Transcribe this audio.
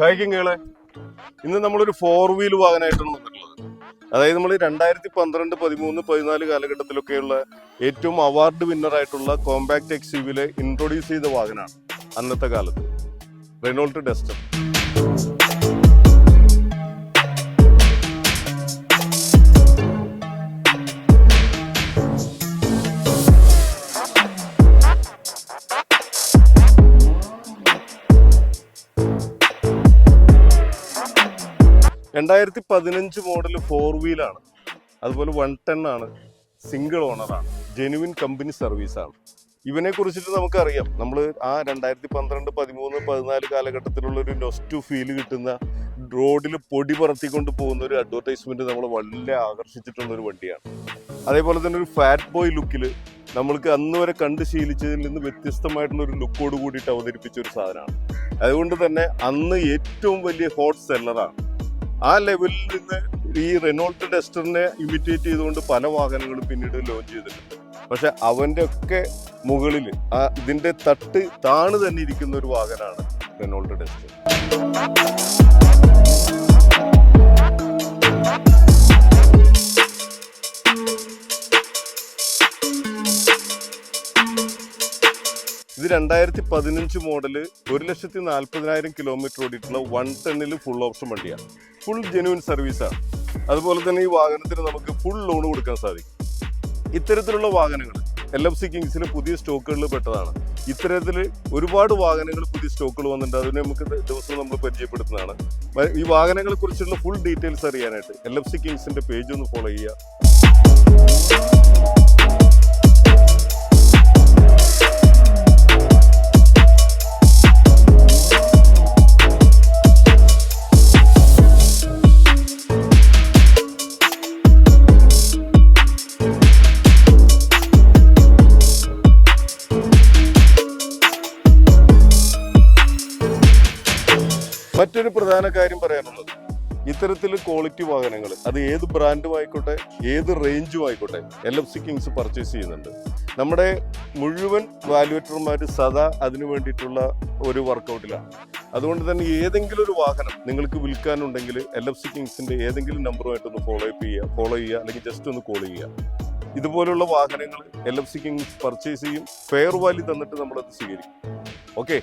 കായികങ്ങളെ ഇന്ന് നമ്മളൊരു four wheel വാഹനമായിട്ടാണ് വന്നിട്ടുള്ളത്. അതായത് നമ്മൾ രണ്ടായിരത്തി പന്ത്രണ്ട് പതിമൂന്ന് പതിനാല് കാലഘട്ടത്തിലൊക്കെയുള്ള ഏറ്റവും അവാർഡ് വിന്നറായിട്ടുള്ള കോമ്പാക്ട് എക്സ് യുവിലെ ഇൻട്രൊഡ്യൂസ് ചെയ്ത വാഹനമാണ് അന്നത്തെ കാലത്ത്. റെനോൾട്ട് ഡസ്റ്റർ രണ്ടായിരത്തി പതിനഞ്ച് മോഡൽ ഫോർ വീലാണ് അതുപോലെ വൺ ടെൻ ആണ്. സിംഗിൾ ഓണറാണ് ജെനുവിൻ കമ്പനി സർവീസാണ് ഇവനെ കുറിച്ചിട്ട് നമുക്കറിയാം. നമ്മൾ ആ രണ്ടായിരത്തി പന്ത്രണ്ട് പതിമൂന്ന് പതിനാല് കാലഘട്ടത്തിലുള്ള ഒരു നൊസ്റ്റു ഫീൽ കിട്ടുന്ന റോഡിൽ പൊടി പറത്തിക്കൊണ്ട് പോകുന്ന ഒരു അഡ്വർടൈസ്മെന്റ് നമ്മളെ വളരെ ആകർഷിച്ചിട്ടുള്ള ഒരു വണ്ടിയാണ്. അതേപോലെ തന്നെ ഒരു ഫാറ്റ് ബോയ് ലുക്കിൽ നമ്മൾക്ക് അന്ന് വരെ കണ്ട് ശീലിച്ചതിൽ നിന്ന് വ്യത്യസ്തമായിട്ടുള്ള ഒരു ലുക്കോട് കൂടിയിട്ട് അവതരിപ്പിച്ച ഒരു സാധനമാണ്. അതുകൊണ്ട് തന്നെ അന്ന് ഏറ്റവും വലിയ ഹോട്ട് സെല്ലറാണ് ആ ലെവലിൽ നിന്ന് ഈ റെനോൾട്ട് ടെസ്റ്ററിനെ ഇമിറ്റേറ്റ് ചെയ്തുകൊണ്ട് പല വാഹനങ്ങളും പിന്നീട് ലോഞ്ച് ചെയ്തിട്ടുണ്ട്. പക്ഷെ അവന്റെ ഒക്കെ മുകളിൽ ആ ഇതിന്റെ തട്ട് താണ് തന്നെ ഇരിക്കുന്ന ഒരു വാഹനമാണ് റെനോൾട്ട് ഡസ്റ്റർ ഇത് രണ്ടായിരത്തി പതിനഞ്ച് മോഡൽ ഒരു ലക്ഷത്തി നാൽപ്പതിനായിരം കിലോമീറ്റർ ഓടിയിട്ടുള്ള വൺ ടെന്നിൽ ഫുൾ ഓപ്ഷൻ വണ്ടിയാണ് ഫുൾ ജെനുവിൻ സർവീസാണ് അതുപോലെ തന്നെ ഈ വാഹനത്തിന് നമുക്ക് ഫുൾ ലോൺ കൊടുക്കാൻ സാധിക്കും. ഇത്തരത്തിലുള്ള വാഹനങ്ങൾ എൽ എഫ് സി കിങ്സിൽ പുതിയ സ്റ്റോക്കുകളിൽ പെട്ടതാണ്. ഇത്തരത്തിൽ ഒരുപാട് വാഹനങ്ങൾ പുതിയ സ്റ്റോക്കുകൾ വന്നിട്ടുണ്ട്. അതിനെ നമുക്ക് ദിവസം നമ്മൾ പരിചയപ്പെടുത്തുന്നതാണ്. ഈ വാഹനങ്ങളെ കുറിച്ചുള്ള ഫുൾ ഡീറ്റെയിൽസ് അറിയാനായിട്ട് എൽ എഫ് സി കിങ്സിന്റെ പേജ് ഒന്ന് ഫോളോ ചെയ്യുക. മറ്റൊരു പ്രധാന കാര്യം പറയാനുള്ളത്. ഇത്തരത്തിൽ ക്വാളിറ്റി വാഹനങ്ങൾ അത് ഏത് ബ്രാൻഡും ആയിക്കോട്ടെ ഏത് റേഞ്ചും ആയിക്കോട്ടെ L F C Kings purchase ചെയ്യുന്നുണ്ട്. നമ്മുടെ മുഴുവൻ വാല്യുവേറ്റർമാർ സദാ അതിനു വേണ്ടിയിട്ടുള്ള ഒരു വർക്കൗട്ടിലാണ് അതുകൊണ്ട് തന്നെ ഏതെങ്കിലും ഒരു വാഹനം നിങ്ങൾക്ക് വിൽക്കാനുണ്ടെങ്കിൽ എൽ എഫ് സി കിങ്സിന്റെ ഏതെങ്കിലും നമ്പറുമായിട്ടൊന്ന് ഫോളോ അപ്പ് ചെയ്യുക ഫോളോ ചെയ്യുക അല്ലെങ്കിൽ ജസ്റ്റ് ഒന്ന് കോൾ ചെയ്യുക. ഇതുപോലുള്ള വാഹനങ്ങൾ L F C Kings purchase ചെയ്യും. ഫെയർ വാല്യൂ തന്നിട്ട് നമ്മളത് സ്വീകരിക്കും. ഓക്കെ